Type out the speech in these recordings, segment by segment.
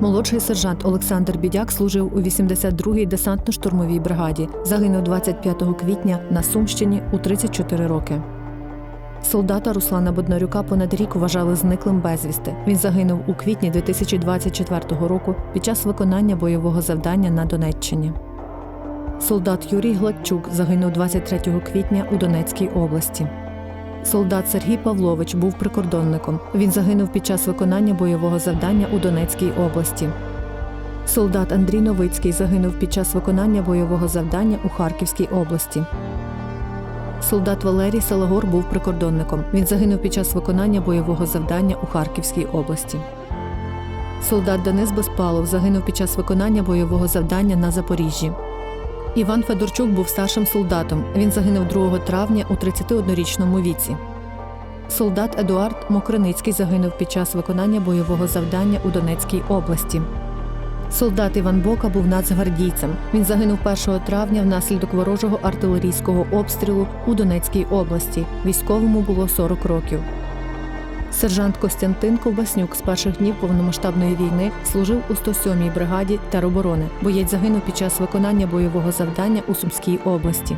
Молодший сержант Олександр Бідяк служив у 82-й десантно-штурмовій бригаді. Загинув 25 квітня на Сумщині у 34 роки. Солдата Руслана Боднарюка понад рік вважали зниклим безвісти. Він загинув у квітні 2024 року під час виконання бойового завдання на Донеччині. Солдат Юрій Гладчук загинув 23 квітня у Донецькій області. Солдат Сергій Павлович був прикордонником. Він загинув під час виконання бойового завдання у Донецькій області. Солдат Андрій Новицький загинув під час виконання бойового завдання у Харківській області. Солдат Валерій Салагор був прикордонником. Він загинув під час виконання бойового завдання у Харківській області. Солдат Денис Безпалов загинув під час виконання бойового завдання на Запоріжжі. Іван Федорчук був старшим солдатом. Він загинув 2 травня у 31-річному віці. Солдат Едуард Мокриницький загинув під час виконання бойового завдання у Донецькій області. Солдат Іван Бока був нацгвардійцем. Він загинув 1 травня внаслідок ворожого артилерійського обстрілу у Донецькій області. Військовому було 40 років. Сержант Костянтин Ковбаснюк з перших днів повномасштабної війни служив у 107-й бригаді тероборони. Боєць загинув під час виконання бойового завдання у Сумській області.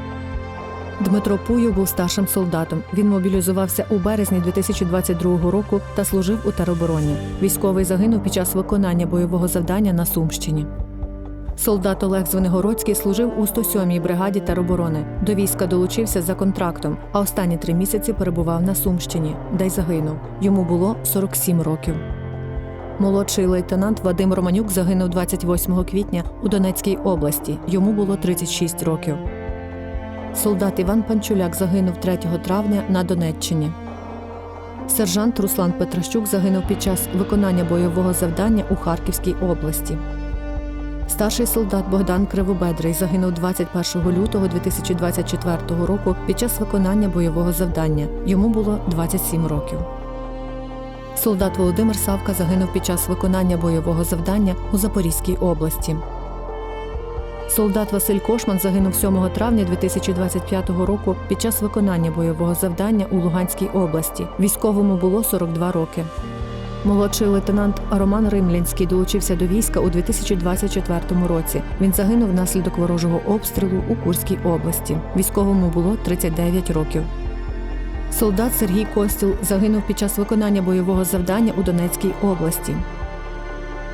Дмитро Пуйо був старшим солдатом. Він мобілізувався у березні 2022 року та служив у теробороні. Військовий загинув під час виконання бойового завдання на Сумщині. Солдат Олег Звенигородський служив у 107-й бригаді тероборони. До війська долучився за контрактом, а останні три місяці перебував на Сумщині, де й загинув. Йому було 47 років. Молодший лейтенант Вадим Романюк загинув 28 квітня у Донецькій області. Йому було 36 років. Солдат Іван Панчуляк загинув 3 травня на Донеччині. Сержант Руслан Петращук загинув під час виконання бойового завдання у Харківській області. Старший солдат Богдан Кривобедрий загинув 21 лютого 2024 року під час виконання бойового завдання. Йому було 27 років. Солдат Володимир Савка загинув під час виконання бойового завдання у Запорізькій області. Солдат Василь Кошман загинув 7 травня 2025 року під час виконання бойового завдання у Луганській області. Військовому було 42 роки. Молодший лейтенант Роман Римлянський долучився до війська у 2024 році. Він загинув внаслідок ворожого обстрілу у Курській області. Військовому було 39 років. Солдат Сергій Костіл загинув під час виконання бойового завдання у Донецькій області.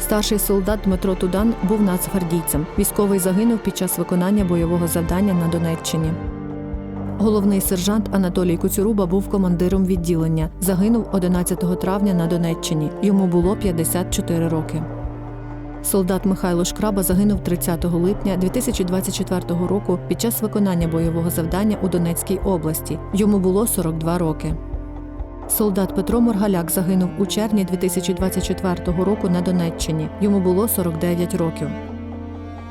Старший солдат Дмитро Тудан був нацгвардійцем. Військовий загинув під час виконання бойового завдання на Донеччині. Головний сержант Анатолій Куцюруба був командиром відділення. Загинув 11 травня на Донеччині. Йому було 54 роки. Солдат Михайло Шкраба загинув 30 липня 2024 року під час виконання бойового завдання у Донецькій області. Йому було 42 роки. Солдат Петро Моргаляк загинув у червні 2024 року на Донеччині. Йому було 49 років.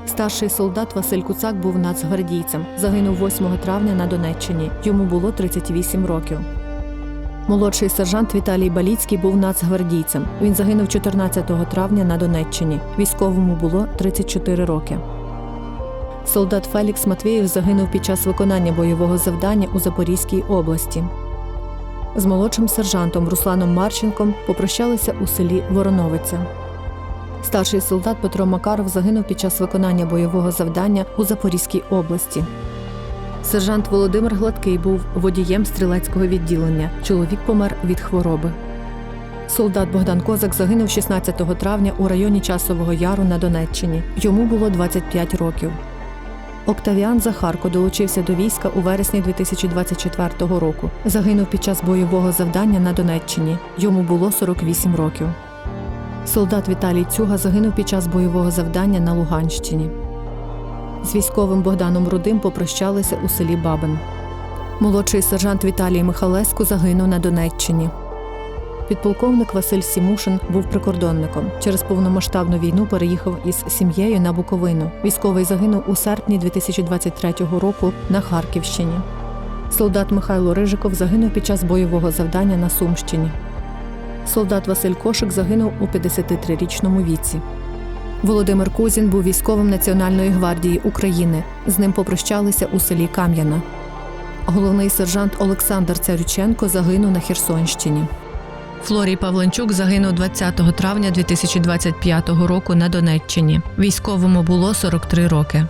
Старший солдат Василь Куцак був нацгвардійцем. Загинув 8 травня на Донеччині. Йому було 38 років. Молодший сержант Віталій Баліцький був нацгвардійцем. Він загинув 14 травня на Донеччині. Військовому було 34 роки. Солдат Фелікс Матвієв загинув під час виконання бойового завдання у Запорізькій області. З молодшим сержантом Русланом Марченком попрощалися у селі Вороновиця. Старший солдат Петро Макаров загинув під час виконання бойового завдання у Запорізькій області. Сержант Володимир Гладкий був водієм стрілецького відділення. Чоловік помер від хвороби. Солдат Богдан Козак загинув 16 травня у районі Часового Яру на Донеччині. Йому було 25 років. Октавіан Захарко долучився до війська у вересні 2024 року. Загинув під час бойового завдання на Донеччині. Йому було 48 років. Солдат Віталій Цюга загинув під час бойового завдання на Луганщині. З військовим Богданом Рудим попрощалися у селі Бабин. Молодший сержант Віталій Михалеску загинув на Донеччині. Підполковник Василь Сімушин був прикордонником. Через повномасштабну війну переїхав із сім'єю на Буковину. Військовий загинув у серпні 2023 року на Харківщині. Солдат Михайло Рижиков загинув під час бойового завдання на Сумщині. Солдат Василь Кошик загинув у 53-річному віці. Володимир Кузін був військовим Національної гвардії України. З ним попрощалися у селі Кам'яна. Головний сержант Олександр Царюченко загинув на Херсонщині. Флорій Павленчук загинув 20 травня 2025 року на Донеччині. Військовому було 43 роки.